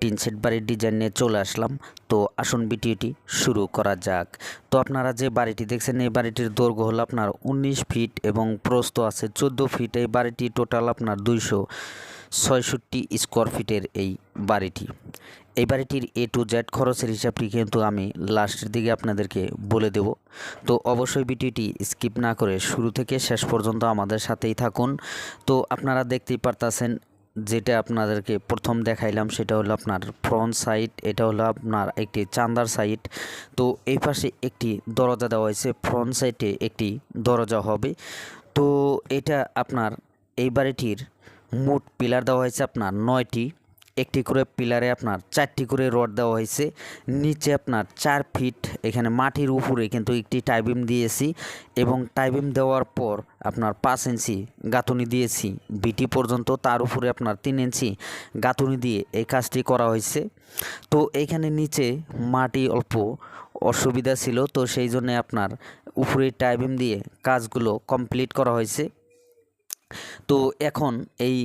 Tin set বাড়ির design নিয়ে চলে আসলাম। তো আসুন ভিডিওটি শুরু করা যাক। তো আপনারা যে বাড়িটি দেখছেন, এই বাড়িটির দৈর্ঘ্য হলো আপনার উনিশ ফিট এবং প্রস্থ আছে চোদ্দ ফিট। এই বাড়িটি টোটাল আপনার দুইশো ছয়ষট্টি স্কোয়ার ফিটের এই বাড়িটি। এই বাড়িটির এ টু জেড খরচের হিসাবটি কিন্তু আমি লাস্টের দিকে আপনাদেরকে বলে দেব। তো অবশ্যই ভিডিওটি স্কিপ না করে শুরু থেকে শেষ পর্যন্ত আমাদের সাথেই থাকুন। তো আপনারা দেখতেই পারতাছেন যেটা আপনাদেরকে প্রথম দেখাইলাম, সেটা হলো আপনার ফ্রন্ট সাইড এটা হলো আপনার একটি চান্দার সাইড তো এই পাশে একটি দরজা দেওয়া হয়েছে ফ্রন্ট সাইডে একটি দরজা হবে। তো এটা আপনার এই বাড়িটির মোট পিলার দেওয়া হয়েছে আপনার নয়টি। একটি করে পিলারে আপনার চারটি করে রড দেওয়া হয়েছে। নিচে আপনার চার ফিট, এখানে মাটির উপরে কিন্তু একটি টাইবিম দিয়েছি এবং টাইবিম দেওয়ার পর আপনার পাঁচ ইঞ্চি গাঁথুনি দিয়েছি। বিটি পর্যন্ত তার উপরে আপনার তিন ইঞ্চি গাঁথুনি দিয়ে এই কাজটি করা হয়েছে। তো এইখানে নিচে মাটি অল্প অসুবিধা ছিল, তো সেই জন্যে আপনার উপরে টাইবিম দিয়ে কাজগুলো কমপ্লিট করা হয়েছে। তো এখন এই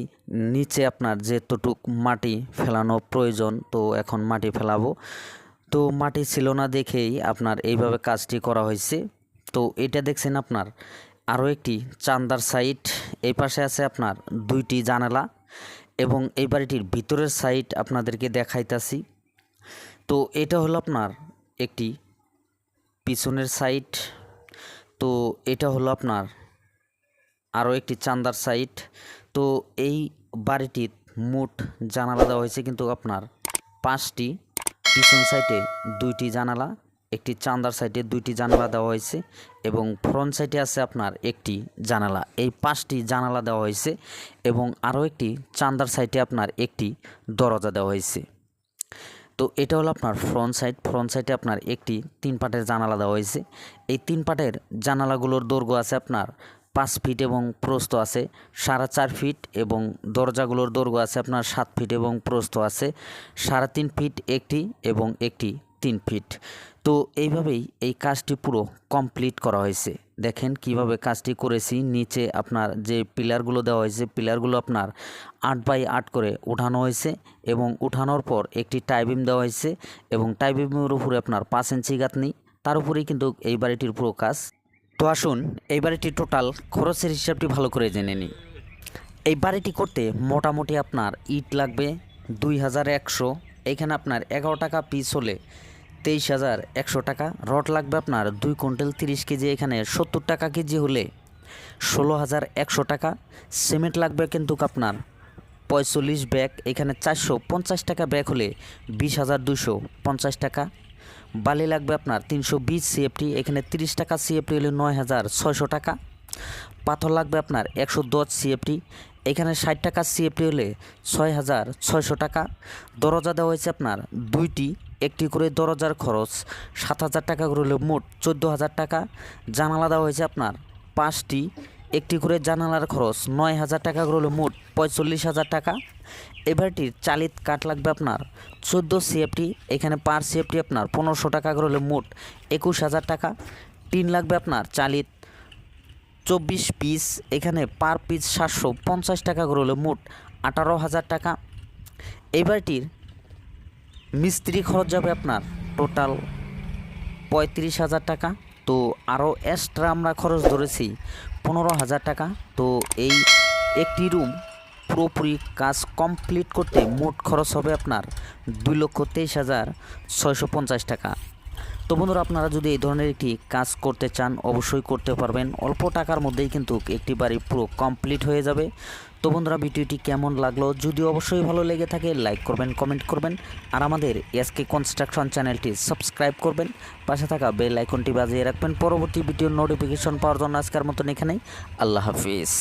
নিচে আপনার যেতটুক মাটি ফেলানো প্রয়োজন, তো এখন মাটি ফেলাবো। তো মাটি ছিল না দেখেই আপনার এইভাবে কাজটি করা হয়েছে। তো এটা দেখছেন আপনার, আরও একটি চান্দার সাইড এই পাশে আছে আপনার দুইটি জানালা এবং এই বাড়িটির ভিতরের সাইড আপনাদেরকে দেখাইতাছি। তো এটা হলো আপনার একটি পিছনের সাইড তো এটা হলো আপনার আরও একটি চান্দার সাইট। তো এই বাড়িটির মোট জানালা দেওয়া হয়েছে কিন্তু আপনার পাঁচটি। পিছন সাইডে দুইটি জানালা, একটি চান্দার সাইডে দুইটি জানালা দেওয়া হয়েছে এবং ফ্রন্ট সাইডে আছে আপনার একটি জানালা। এই পাঁচটি জানালা দেওয়া হয়েছে এবং আরও একটি চান্দার সাইডে আপনার একটি দরজা দেওয়া হয়েছে। তো এটা হলো আপনার ফ্রন্ট সাইড। ফ্রন্ট সাইডে আপনার একটি তিন পাটের জানালা দেওয়া হয়েছে। এই তিন পাটের জানালাগুলোর দৈর্ঘ্য আছে আপনার পাঁচ ফিট এবং প্রস্থ আছে, সাড়ে চার ফিট এবং দরজাগুলোর দৈর্ঘ্য আছে আপনার সাত ফিট এবং প্রস্থ আছে, সাড়ে তিন ফিট একটি এবং একটি তিন ফিট। তো এইভাবেই এই কাজটি পুরো কমপ্লিট করা হয়েছে। দেখেন কীভাবে কাজটি করেছি, নিচে আপনার যে পিলারগুলো দেওয়া হয়েছে, পিলারগুলো আপনার আট বাই আট করে উঠানো হয়েছে এবং উঠানোর পর একটি টাইবিম দেওয়া হয়েছে এবং টাইবিমের উপরে আপনার পাঁচ ইঞ্চি গাঁথনি, তার উপরেই কিন্তু এই বাড়িটির পুরো কাজ তো আসুন, এই বাড়িটির টোটাল খরচের হিসাবটি ভালো করে জেনে নিই। এই বাড়িটি করতে মোটামুটি আপনার ইট লাগবে দুই হাজার একশো, এখানে আপনার এগারো টাকা পিস হলে তেইশ হাজার একশো টাকা, রড লাগবে আপনার দুই কুইন্টাল তিরিশ কেজি, এখানে সত্তর টাকা কেজি হলে ষোলো হাজার একশো টাকা, সিমেন্ট লাগবে কিন্তু আপনার পঁয়তাল্লিশ ব্যাগ, এখানে চারশো পঞ্চাশ টাকা ব্যাগ হলে বিশ হাজার দুশো পঞ্চাশ টাকা বালি লাগবে আপনার তিনশো বিশ সিএফটি এখানে তিরিশ টাকা সিএফটি হলে নয় হাজার ছয়শো টাকা। পাথর লাগবে আপনার একশো দশ সিএফটি এখানে ষাট টাকা সিএফটি হলে ছয় হাজার ছয়শো টাকা। দরজা দেওয়া হয়েছে আপনার দুইটি, একটি করে দরজার খরচ সাত হাজার টাকা করে হলে মোট চোদ্দ হাজার টাকা। জানালা দেওয়া হয়েছে আপনার পাঁচটি, একটি করে জানালার খরচ নয় হাজার টাকা করে হলে মোট পঁয়তাল্লিশ হাজার টাকা। এবারটির চালিত কাঠ লাগবে আপনার। চোদ্দ সিএফটি এখানে পার সিএফটি আপনার পনেরোশো টাকা করে হলে মোট একুশ হাজার টাকা। টিন লাগবে আপনার চালিত চব্বিশ পিস, এখানে পার পিস সাতশো পঞ্চাশ টাকা করে হলে মোট আঠারো হাজার টাকা। এবারটির মিস্ত্রি খরচ যাবে আপনার টোটাল পঁয়ত্রিশ হাজার টাকা। তো আরও এক্সট্রা আমরা খরচ ধরেছি পনেরো হাজার টাকা। তো এই একটি রুম পুরোপুরি কাজ কমপ্লিট করতে মোট খরচ হবে আপনার দুই লক্ষ তেইশ হাজার ছয়শো পঞ্চাশ টাকা। তো বন্ধুরা, আপনারা যদি এই ধরনের একটি কাজ করতে চান, অবশ্যই করতে পারবেন। অল্প টাকার মধ্যেই কিন্তু একটি বাড়ি পুরো কমপ্লিট হয়ে যাবে। তো বন্ধুরা, ভিডিওটি কেমন লাগল? যদি অবশ্যই ভালো লেগে থাকে, লাইক করবেন, কমেন্ট করবেন। আর আমাদের এসকে কনস্ট্রাকশন চ্যানেলটি সাবস্ক্রাইব করবেন। পাশে থাকা বেল আইকনটি বাজিয়ে রাখবেন। পরবর্তী ভিডিওর নোটিফিকেশন পাওয়ার জন্য আজকের মতন এখানেই। আল্লাহ হাফিজ।